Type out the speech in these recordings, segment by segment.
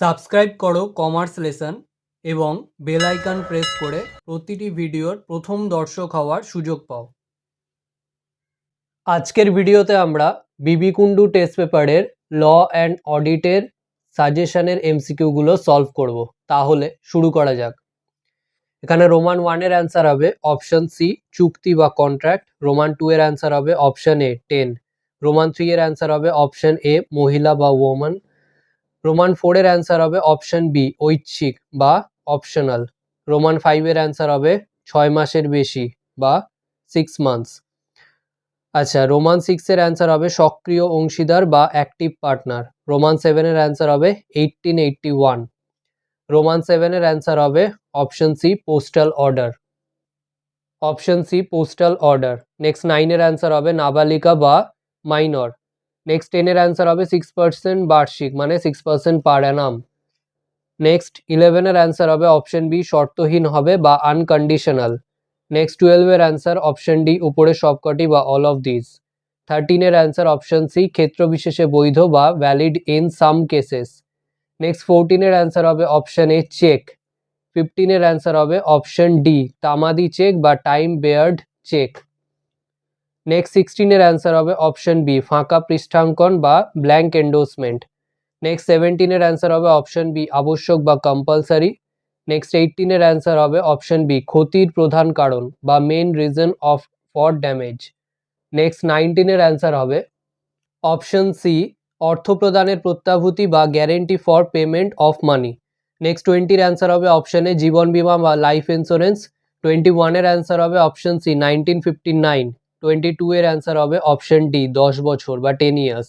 Subscribe করো commerce lesson এবং bell icon press করে প্রতিটি ভিডিওর প্রথম দর্শক হওয়ার সুযোগ পাও। আজকের ভিডিওতে আমরা বিবি কুন্ডু টেস্ট পেপারের ল অ্যান্ড অডিটের সাজেশনের এমসিকিউগুলো সলভ করব। তাহলে শুরু করা যাক। এখানে রোমান ওয়ানের অ্যান্সার হবে অপশন সি, চুক্তি বা কন্ট্রাক্ট। রোমান টু এর অ্যান্সার হবে option A, ten. Roman three এর অ্যান্সার হবে অপশন এ, মহিলা বা ওমান রোমান ফোর এর অ্যান্সার হবে অপশন বি ঐচ্ছিক বা অপশনাল রোমান ফাইভ এর অ্যান্সার হবে ছয় মাসের বেশি বা সিক্স মান্থস আচ্ছা রোমান সিক্স এর অ্যান্সার হবে সক্রিয় অংশীদার বা অ্যাক্টিভ পার্টনার রোমান সেভেনের অ্যান্সার হবে এইটিন এইটটি ওয়ান রোমান সেভেনের অ্যান্সার হবে option C postal order option C postal order next নাইনের অ্যান্সার হবে নাবালিকা বা মাইনর নেক্সট টেনের অ্যান্সার হবে সিক্স পার্সেন্ট বার্ষিক মানে six percent per annum next ইলেভেনের অ্যান্সার হবে অপশন বি শর্তহীন হবে বা আনকন্ডিশনাল নেক্সট টুয়েলভের অ্যান্সার অপশন ডি উপরে সবকটি বা অল অফ দিস থার্টিনের অ্যান্সার অপশন সি ক্ষেত্র বিশেষে বৈধ বা valid in some cases next ফোরটিনের answer হবে অপশন এ চেক ফিফটিনের অ্যান্সার হবে অপশন ডি তামাদি চেক বা টাইম বেয়ার্ড চেক নেক্সট সিক্সটিনের অ্যান্সার হবে অপশন বি ফাঁকা পৃষ্ঠাঙ্কন বা ব্ল্যাঙ্ক এন্ডোসমেন্ট নেক্সট সেভেন্টিনের অ্যান্সার হবে অপশন বি আবশ্যক বা কম্পালসারি নেক্সট এইটিনের অ্যান্সার হবে অপশন বি ক্ষতির প্রধান কারণ বা main reason of for damage next নাইনটিনের answer হবে অপশন সি অর্থ প্রদানের প্রত্যাভূতি বা guarantee for payment of money next টোয়েন্টির অ্যান্সার হবে অপশন জীবন বীমা বা লাইফ ইন্স্যুরেন্স টোয়েন্টি ওয়ানের অ্যান্সার হবে option C nineteen fifty nine twenty two এর অ্যান্সার হবে অপশন ডি দশ বছর বা ten years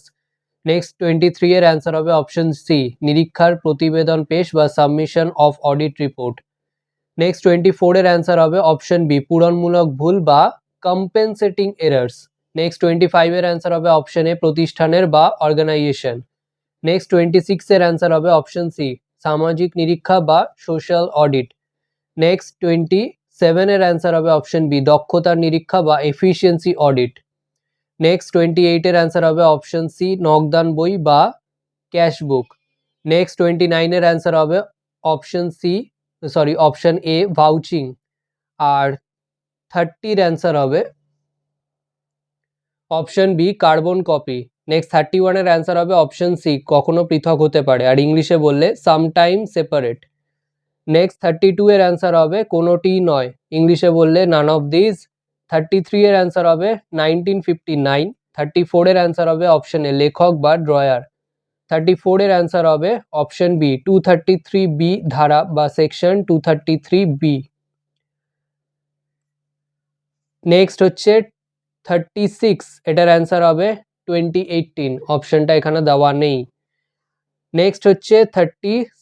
next twenty three এর অ্যান্সার হবে অপশন সি নিরীক্ষার প্রতিবেদন পেশ বা submission of audit report next twenty four এর অ্যান্সার হবে অপশন বি পূরণমূলক ভুল বা compensating errors next twenty five এর অ্যান্সার হবে অপশন এ প্রতিষ্ঠানের বা অর্গানাইজেশন নেক্সট টোয়েন্টি সিক্স এর অ্যান্সার হবে অপশন সি সামাজিক নিরীক্ষা বা সোশ্যাল অডিট নেক্সট টোয়েন্টি সেভেনের অ্যান্সার হবে অপশন বি দক্ষতার নিরীক্ষা বা এফিসিয়েন্সি অডিট নেক্সট টোয়েন্টি এইটের অ্যান্সার হবে অপশন সি নকদান বই বা ক্যাশ বুক নেক্সট টোয়েন্টি নাইনের অ্যান্সার হবে option C sorry option A vouching আর থার্টির অ্যান্সার হবে option B carbon copy next thirty ওয়ানের অ্যান্সার হবে অপশন সি কখনো পৃথক হতে পারে। আর ইংলিশে বললে sometime separate next thirty two এর অ্যান্সার হবে কোনোটি নয়। ইংলিশে বললে none of this thirty three এর অ্যান্সার হবে নাইনটিন ফিফটি নাইন থার্টি ফোরের অ্যান্সার হবে অপশন এ লেখক বা ড্রয়ার থার্টি ফোরের অ্যান্সার হবে option B two thirty three B ধারা বা section two thirty three B next হচ্ছে থার্টি সিক্স এটার অ্যান্সার হবে টোয়েন্টি এইটিন অপশনটা এখানে দেওয়া নেই। নেক্সট হচ্ছে থার্টি